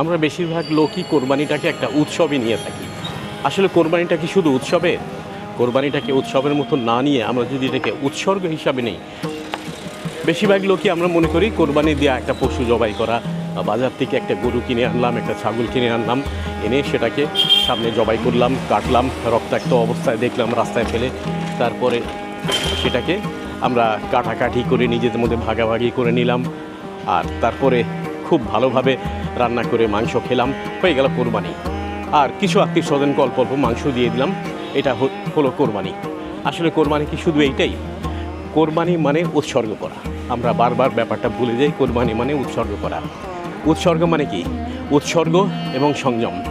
আমরা বেশিরভাগ লোকই কোরবানিটাকে একটা উৎসবে নিয়ে থাকি। আসলে কোরবানিটা কি শুধু উৎসবে? কোরবানিটাকে উৎসবের মতো না নিয়ে আমরা যদি এটাকে উৎসর্গ হিসাবে নেই, বেশিরভাগ লোকই আমরা মনে করি কোরবানি দেওয়া একটা পশু জবাই করা বাজার থেকে একটা গরু কিনে আনলাম, একটা ছাগল কিনে আনলাম, এনে সেটাকে সামনে জবাই করলাম, কাটলাম, রক্তাক্ত অবস্থায় দেখলাম, রাস্তায় ফেলে, তারপরে সেটাকে আমরা কাটাকাটি করে নিজেদের মধ্যে ভাগাভাগি করে নিলাম, আর তারপরে খুব ভালোভাবে রান্না করে মাংস খেলাম। হয়ে গেল কোরবানি। আর কিছু আত্মীয় স্বজনকে অল্প অল্প মাংস দিয়ে দিলাম। এটা হলো কোরবানি। আসলে কোরবানি কি শুধু এইটাই? কোরবানি মানে উৎসর্গ করা। আমরা বারবার ব্যাপারটা ভুলে যাই, কোরবানি মানে উৎসর্গ করা। উৎসর্গ মানে কি? উৎসর্গ এবং সংযম।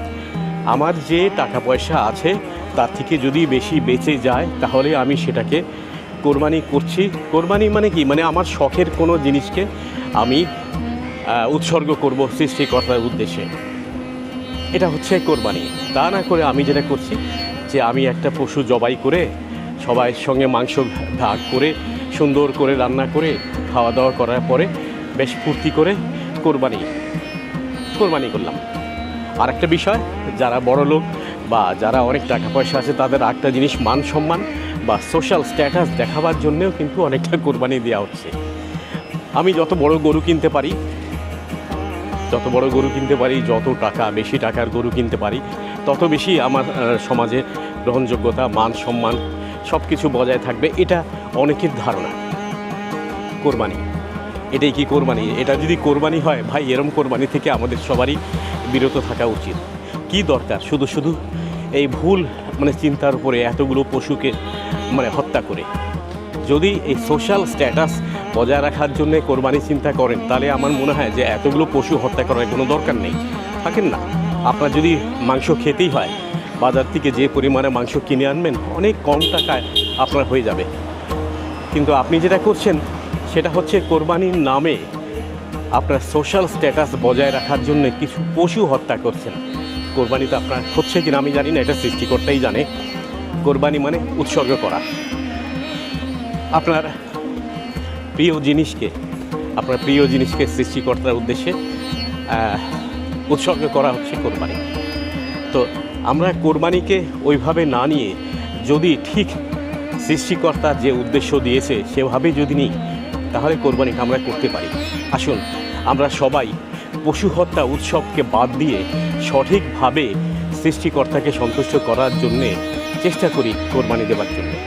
আমার যে টাকা পয়সা আছে, তার থেকে যদি বেশি বেঁচে যায়, তাহলে আমি সেটাকে কোরবানি করছি। কোরবানি মানে কি? মানে আমার শখের কোনো জিনিসকে আমি উৎসর্গ করব সৃষ্টিকর্তার উদ্দেশ্যে। এটা হচ্ছে কোরবানি। তা না করে আমি যেটা করছি যে আমি একটা পশু জবাই করে সবাই সঙ্গে মাংস ভাগ করে, সুন্দর করে রান্না করে খাওয়া দাওয়া করার পরে বেশ ফুর্তি করে কোরবানি কোরবানি করলাম। আর একটা বিষয়, যারা বড় লোক বা যারা অনেক টাকা পয়সা আছে, তাদের একটা জিনিস, মান সম্মান বা সোশ্যাল স্ট্যাটাস দেখাবার জন্যেও কিন্তু অনেকটা কোরবানি দেওয়া হচ্ছে। আমি যত বড় গরু কিনতে পারি যত বড় গরু কিনতে পারি, যত টাকা বেশি টাকার গরু কিনতে পারি, তত বেশি আমার সমাজে গ্রহণযোগ্যতা, মান সম্মান সব কিছু বজায় থাকবে। এটা অনেকের ধারণা। কোরবানি। এটাই কি কোরবানি? এটা যদি কোরবানি হয়, ভাই, এরম কোরবানি থেকে আমাদের সবারই বিরত থাকা উচিত। কি দরকার? শুধু শুধু এই ভুল মানে চিন্তার উপরে এতগুলো পশুকে মানে হত্যা করে। যদি এই সোশ্যাল স্ট্যাটাস বজায় রাখার জন্য কোরবানি চিন্তা করেন, তাহলে আমার মনে হয় যে এতগুলো পশু হত্যা করার কোনো দরকার নেই। থাকেন না, আপনার যদি মাংস খেতেই হয়, বাজার থেকে যে পরিমাণে মাংস কিনে আনবেন, অনেক কম টাকায় আপনার হয়ে যাবে। কিন্তু আপনি যেটা করছেন, সেটা হচ্ছে কোরবানির নামে আপনার সোশ্যাল স্ট্যাটাস বজায় রাখার জন্য কিছু পশু হত্যা করছেন। কোরবানিতে আপনার হচ্ছে কিনা আমি জানি না, এটা সৃষ্টিকর্তাই জানে। কোরবানি মানে উৎসর্গ করা। আপনার প্রিয় জিনিসকে, আপনার প্রিয় জিনিসকে সৃষ্টিকর্তার উদ্দেশ্যে উৎসর্গ করা হচ্ছে কোরবানি। তো আমরা কোরবানিকে ওইভাবে না নিয়ে যদি ঠিক সৃষ্টিকর্তা যে উদ্দেশ্য দিয়েছে সেভাবে যদি নিই, তাহলে কোরবানিটা আমরা করতে পারি। আসুন, আমরা সবাই পশু হত্যা উৎসবকে বাদ দিয়ে সঠিকভাবে সৃষ্টিকর্তাকে সন্তুষ্ট করার জন্যে চেষ্টা করি কোরবানি দেওয়ার জন্যে।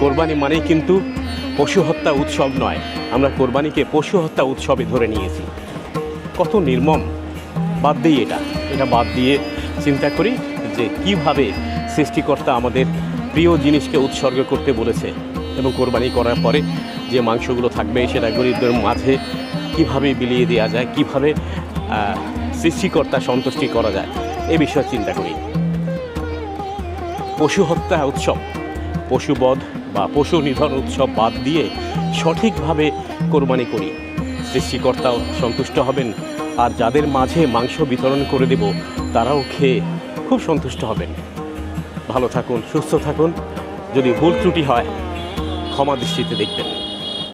কোরবানি মানেই কিন্তু পশু হত্যা উৎসব নয়। আমরা কোরবানিকে পশু হত্যা উৎসবে ধরে নিয়েছি। কত নির্মম। বাদ দিই এটা। এটা বাদ দিয়ে চিন্তা করি যে কীভাবে সৃষ্টিকর্তা আমাদের প্রিয় জিনিসকে উৎসর্গ করতে বলেছে এবং কোরবানি করার পরে যে মাংসগুলো থাকবে সেটা গরিবদের মাঝে কীভাবে বিলিয়ে দেওয়া যায়, কীভাবে সৃষ্টিকর্তা সন্তুষ্টি করা যায়, এ বিষয়ে চিন্তা করি। পশু হত্যা উৎসব, পশুবধ বা পশু নিধন উৎসব বাদ দিয়ে সঠিকভাবে কোরবানি করি। সৃষ্টিকর্তাও সন্তুষ্ট হবেন। আর যাদের মাঝে মাংস বিতরণ করে দেব, তারাও খেয়ে খুব সন্তুষ্ট হবেন। ভালো থাকুন, সুস্থ থাকুন। যদি ভুল ত্রুটি হয়, ক্ষমা দৃষ্টিতে দেখবেন।